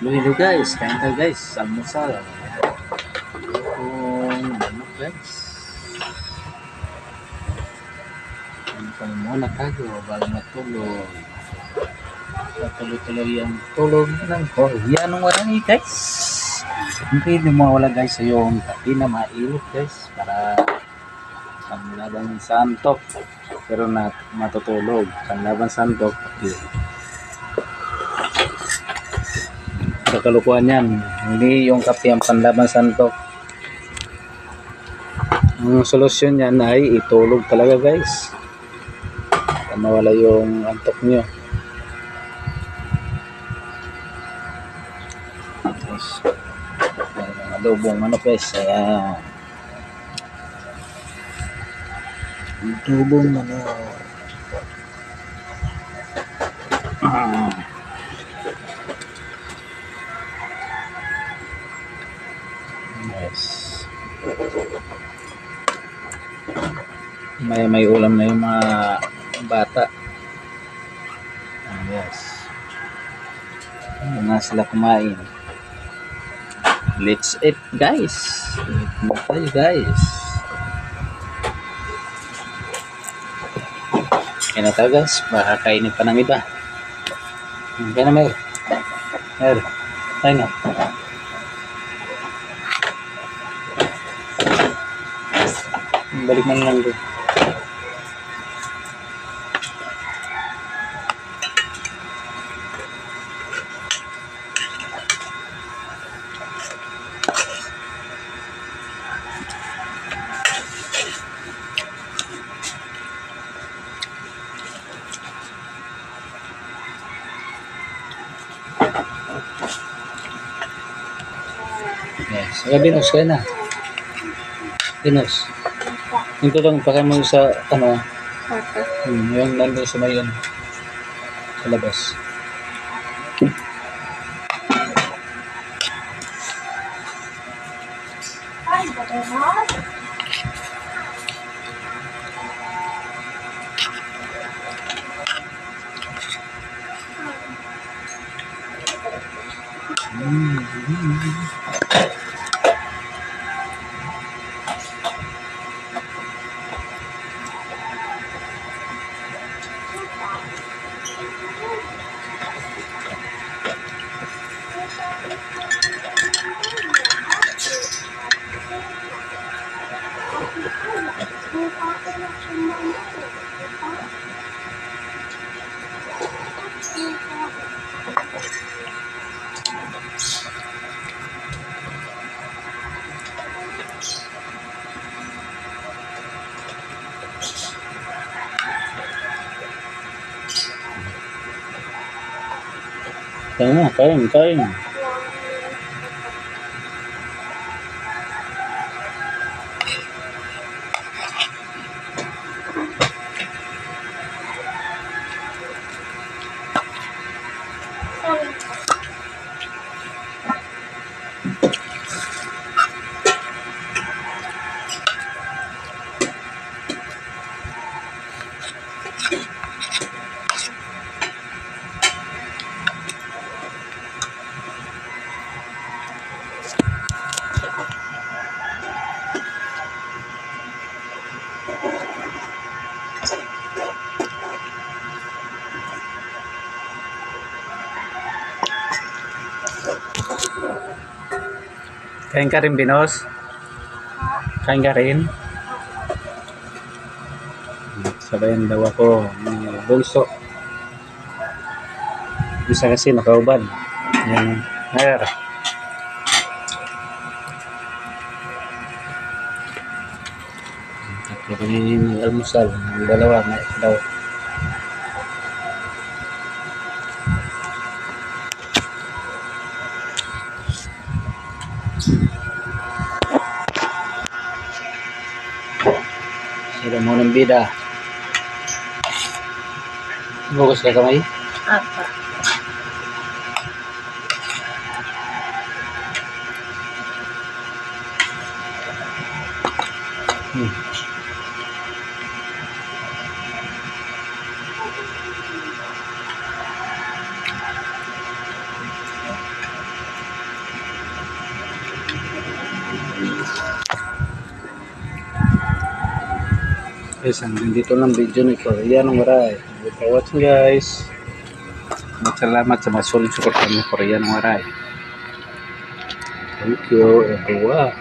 Hello, hello guys. Kain tayo guys. Almusal. Kung ano guys. Almusal muna tayo bago matulog. Tuloy-tuloy ang tulog ng Koreanong warangi guys. Hindi hindi mawala guys sa yung kape na mainit guys para panglaban sa antok. Pero na matutulog. Panglaban sa antok. Sa kalukuhan yan. Hindi yung kape ang panlaban sa antok. Ang solusyon niyan ay itulog talaga guys. Para mawala yung antok nyo. Yung adobong manok guys. Ayan. Adobong manok. Ah. May may ulam na yung mga bata. Yes. Ano na sila kumain. Let's eat guys. Eat mo tayo guys. Kaya na tayo guys. Baka kainin pa ng iba. Kaya na Mer. Mer. Tayo na. Balik lang doon. Yes. Kaya Binos, kaya na. Binos. Yung tulong pakay mo sa ano, Pata. hmm, yung nandun sa may ano, sa labas. Ay, bato na. Na, kain, kain. Kain ka rin, Binos? Kain ka rin? Sabayan daw ako ni Bunso. Isa kasi nakaubad. Yan. Her. Tatlo kami nag-almusal. Ang dalawa, may daw. Sila mo ng bida. Bukas ka kamay? Apa. Hmm. Guys, hanggang dito lang video ni Korean Waray. Thank you for watching guys. Salamat sa mga solid support kami Korean Waray. Thank you everyone.